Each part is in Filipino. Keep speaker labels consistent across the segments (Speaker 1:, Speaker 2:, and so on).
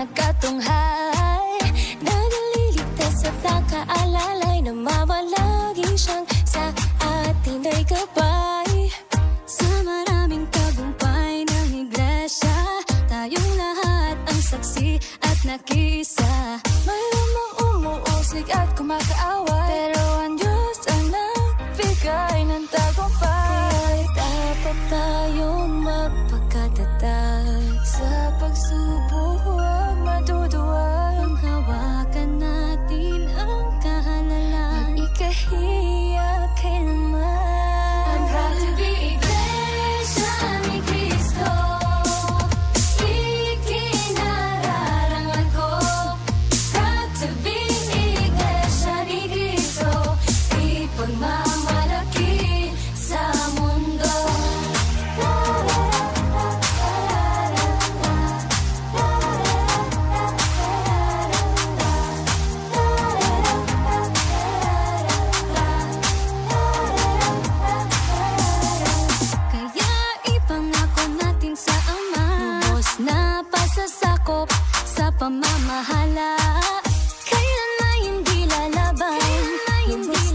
Speaker 1: nagkatunghay Nagaliligtas at nakaalalay na mawalagi siyang sa atin ay gabay Sa maraming tagumpay ng iglesia Tayong lahat ang saksi at nakisa. Mayroon mang umuusig at kumakaawa pamamahala. Kailanman hindi lalaban? Lubos na pagsunod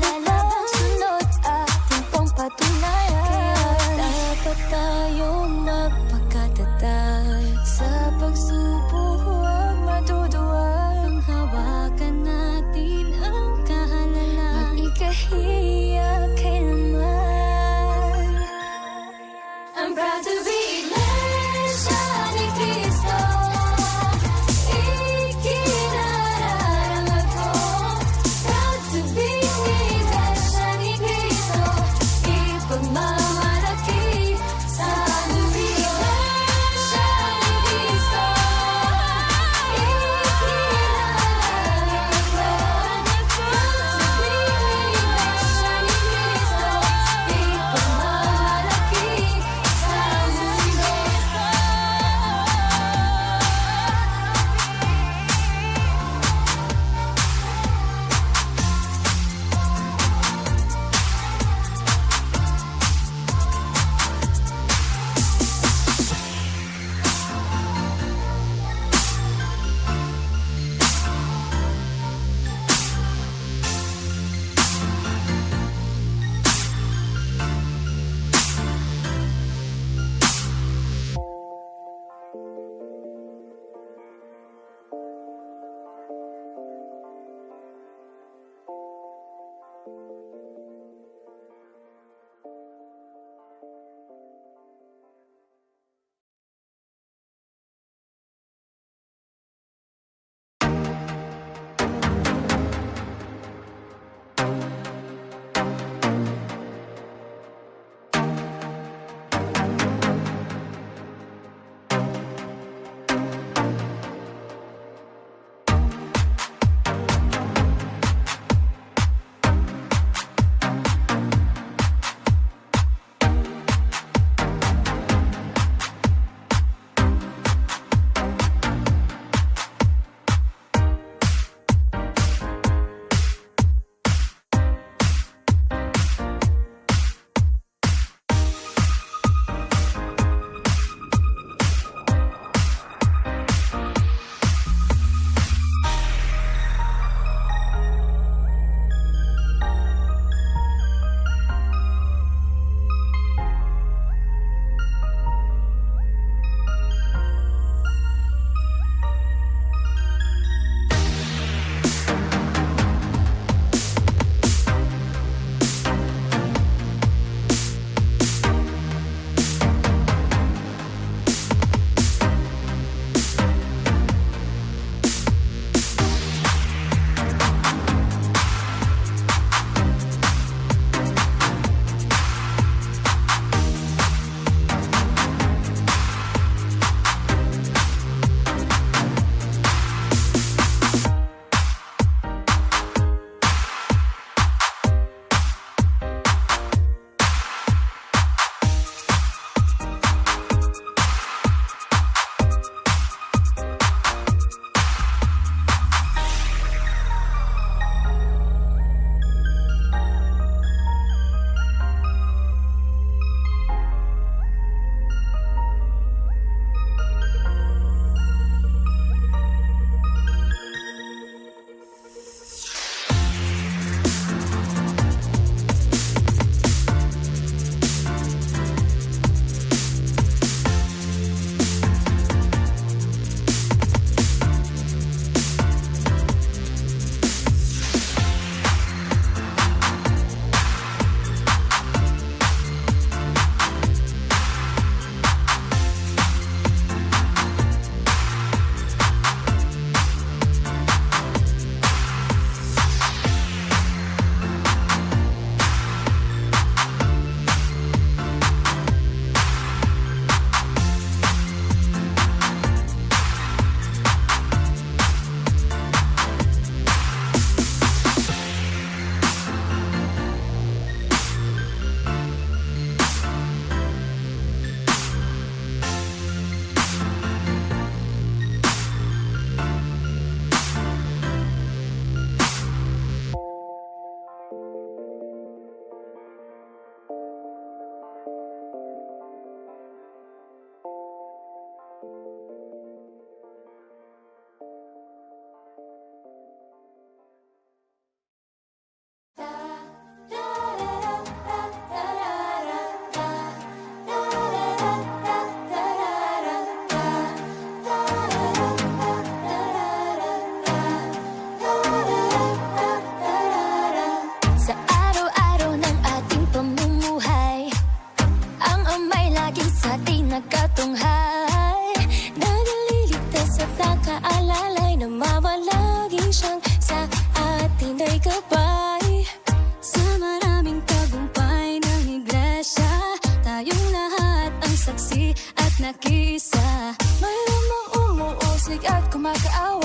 Speaker 1: umuusig at kumakaaway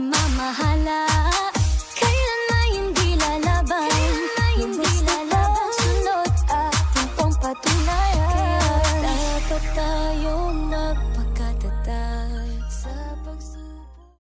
Speaker 1: pamamahala